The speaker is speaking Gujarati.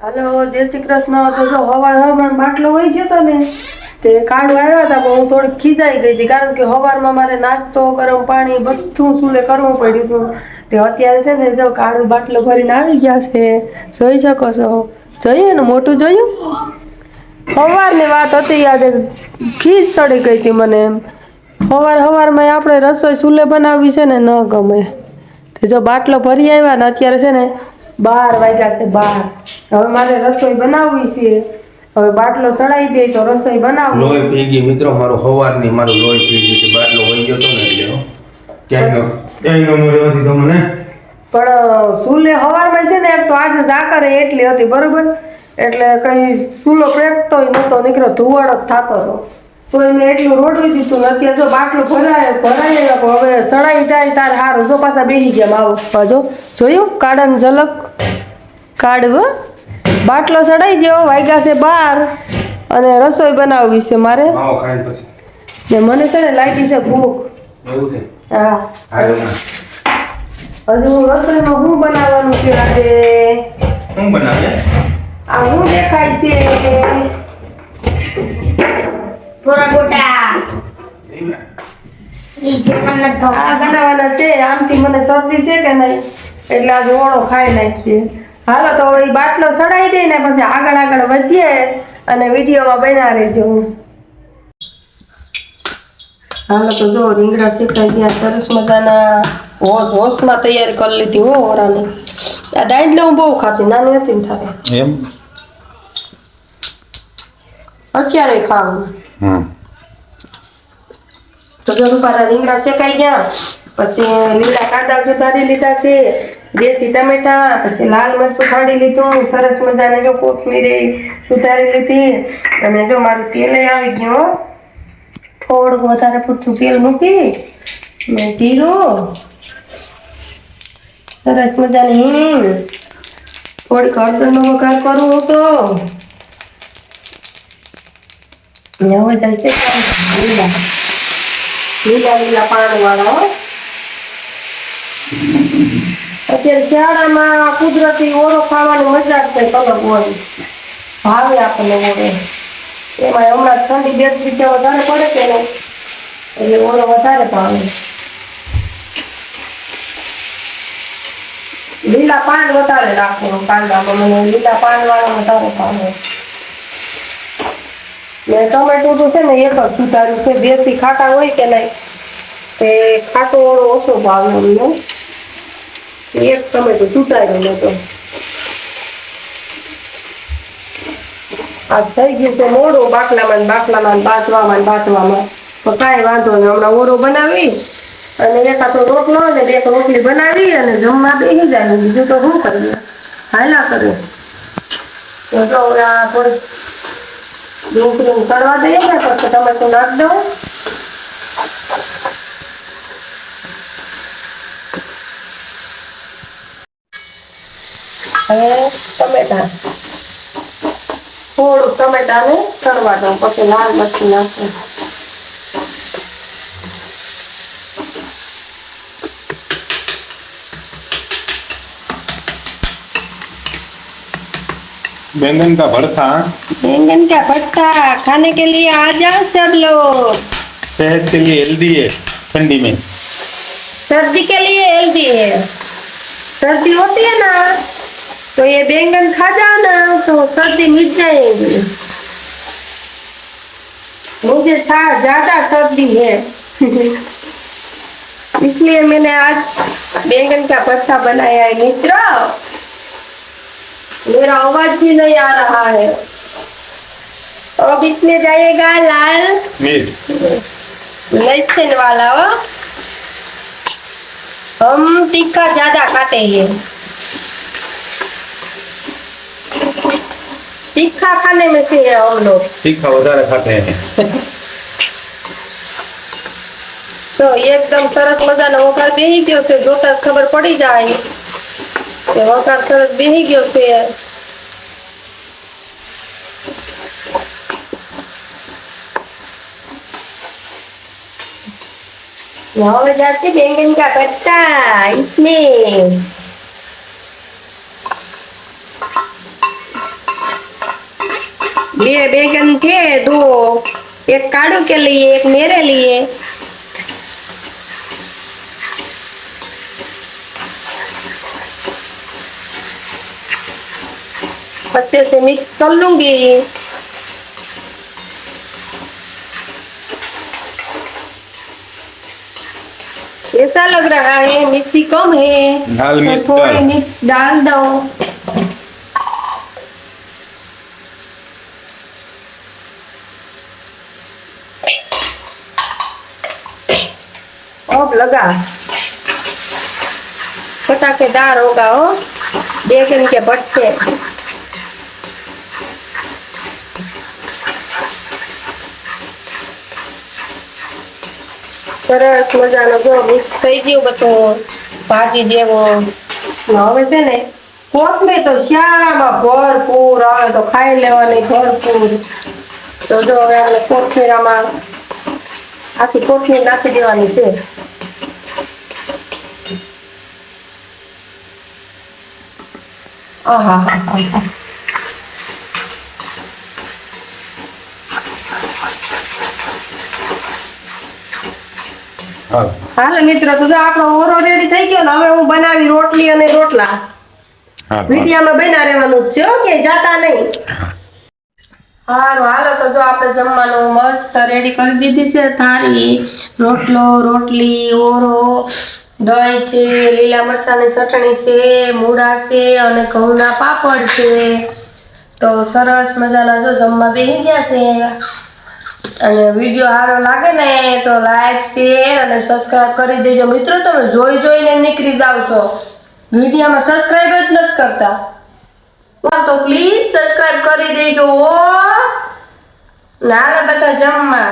હાલો, જય શ્રી કૃષ્ણ. તો જો હવાર હવામાન બાટલો હોય ગયો તો ને, તે કાળું આવ્યા હતા, પણ હું થોડી ખીજાઈ ગઈ હતી, કારણ કે હવારમાં મારે નાસ્તો ગરમ પાણી બધું સુલે કરવું પડ્યું હતું. તે અત્યારે છે ને, જો કાળું બાટલો ભરીને આવી ગયા છે. જોઈ શકો છો. જોઈએ ને, મોટું જોયું? સવારની વાત હતી, આજે ખીજ ચડી ગઈ હતી મને એમ. સવાર સવારમાં આપણે રસોઈ સુલે બનાવવી છે ને, ન ગમે. તે જો બાટલો ભરી આવ્યા ને, અત્યારે છે ને બાર વાગ્યા છે બાર. હવે મારે રસોઈ બનાવવી છે. હવે બાટલો સડાઈ દે તો રસોઈ બનાવ. લોહી પી ગઈ મિત્રો મારો હવારની મારો લોહી પી ગયું બાટલો વહી ગયો તો ને એટલે. ક્યાંયનો? ક્યાંયનો નો તો મને પણ સુલે હવારમાં છે ને એક તો આજે ઝાકરે એટલી હતી બરોબર? એટલે કઈ સુલો પેટતોય નતો નીકળ્યો ધુવાડો જ થતો હતો. તો મેં એટલું રોટલી દીધું નથી અત્યારે જો બાટલું ભરાય પણ હવે ચડાઈ જાય તાર હારું. જો પાછા બેસી ગયા આવો પાછો જોયું? કાળાની ઝલક. કાઢવ બાટલો ચડાઈ ગયો વાગ્યા છે બાર અને રસોઈ બનાવવી છે મારે. ને મને છે ને લાગી છે ભૂખ. હા. હજુ રસોઈમાં શું બનાવવાનું છે આજે? શું બનાવે આ હું દેખાય છે? થોડા ગોટા ઈ જે તમને આ બનાવવાના છે? આમથી મને શરદી છે કે નહીં? એટલે આજે ઓળો ખાઈ નાખીએ. હાલો તો એ બાટલો સડાઈ દઈએ ને પછી આગળ આગળ વધીએ અને વિડીયોમાં બના રહેજો. હાલો તો જો રીંગણા શેકાઈ ગયા સરસ મજાના હોશ હોશમાં તૈયારી કરી લીધી હો ઓરાની. આ દાંડલા હું બહુ ખાતી નાની હતી ને તારે. એમ? અત્યારે ખાવું. તો જો રૂપારા રીંગણા શેકાઈ ગયા પછી લીલા કાંદા સુધારી લીધા છે દેશી ટમેટા પછી લાલ મરચું ફાડી લીધું, સરસ મજાને જો કોથમીરી સુધારી લીધી. અને જો મારું તેલ આવી ગયું. થોડુંક વધારે પૂરતું તેલ મૂકી, ને જીરું. સરસ મજાની હિંગ. થોડીક હળદરનો વઘાર કરું હતો. હવે જશે લીલા. લીલા લીલા પાન વાળા અત્યારે શિયાળામાં કુદરતી ઓરો ખાવાની મજા જ કંઈક અલગ હોય. ભાવે આપણને ઓરો એમાં હમણાં ઠંડી બે રીતે વધારે પડે કે નહીં? એટલે ઓરો વધારે ભાવે. લીલા પાન વધારે રાખવાનું કાંદામાં મને લીલા પાન વાળા વધારે ભાવે. ને ટમેટું તો છે ને એક જ સુધાર્યું છે, દેશી ખાટા હોય કે નહીં? તે ખાટો ઓળો ઓછો ભાવે અમને. એક ટમેટું સુધાર્યું નતો આ થઈ ગયું છે મોડો બાકલામાં બાટલામાં ને બાટવામાં બાટવામાં. તો કાંઈ વાંધો નહીં, હમણાં ઓરો બનાવી અને એક આખો રોટલો ને એક રોટલી બનાવી અને જમવા બેસી જાય બીજું તો શું કરીએ? હાલા કરીએ. તો હવે આ થોડી ડુંગળી કરવા દઈએ ને પછી ટમેટું નાખ દઉં. હવે ટમેટા થોડું ટમેટાને તળવા દઉં પછી લાલ મરચું નાખું बैंगन का भरता बैंगन का भट्टा खाने के लिए आ जाओ सब लोग सेहत के लिए हेल्दी है ठंडी में सर्दी के लिए हेल्दी है सर्दी होती है ना तो ये बैंगन खा जाओ ना तो सर्दी मिट जाएगी। मुझे ज़्यादा सर्दी है। इसलिए मैंने आज बैंगन का पत्ता बनाया है मित्रों। मेरा आवाज़ भी नहीं आ रहा है। अब इसमें जाएगा लाल मिर्च लहसुन वाला। हम तीखा ज़्यादा खाते हैं। तीखा खाने में से है हम लोग तीखा વધારે ખાતે हैं તો એકદમ સરસ મજાનો વઘાર બેહી ગયો છે જોતા જ ખબર પડી જાય કે વઘાર સરસ બેહી ગયો છે હવે जाते बैंगन का भट्टा इसमें બે બેગન છે दो एक काड़ू के लिए एक मेरे लिए अच्छे से मिक्स कर लूँगी ऐसा लग रहा है मिर्ची कम है तो थोड़ा मिक्स डाल दो મોપ લગા. ફટાકેદાર હોગા હો કે ભટકે. સરસ મજાનો જો મિક્સ થઈ ગયું બધું. ભાજી જેવું. હવે છે ને કોથમીર તો શિયાળામાં ભરપૂર આવે તો ખાઈ લેવાની ભરપૂર. તો જો હવે આપણે કોથમીરામાં આખી કોથમીર નાખી દેવાની છે. હા હાલો. મિત્રો તો આપણો ઓરો રેડી થઈ ગયો ને હવે હું બનાવી રોટલી અને રોટલા. વિડિયામાં બના રહેવાનું છે હો, કે જાતા નહીં. સારું હાલો તો જો આપણે જમવાનું મસ્ત રેડી કરી દીધી છે. થાળી રોટલો રોટલી ઓરો. દહીં છે, લીલા મરચાંની ચટણી છે, મૂળા છે અને ઘઉંના પાપડ છે. તો સરસ મજાના જો જમવા બેસી ગયા છે અને વીડિયો સારો લાગે ને તો લાઈક શેર અને સબસ્ક્રાઇબ કરી દેજો. મિત્રો, તમે જોઈ જોઈને નીકળી જાવ છો. વિડીયોમાં સબસ્ક્રાઇબ જ નથી કરતા. તો પ્લીઝ સબસ્ક્રાઇબ કરી દેજો નાના બધા જમવા.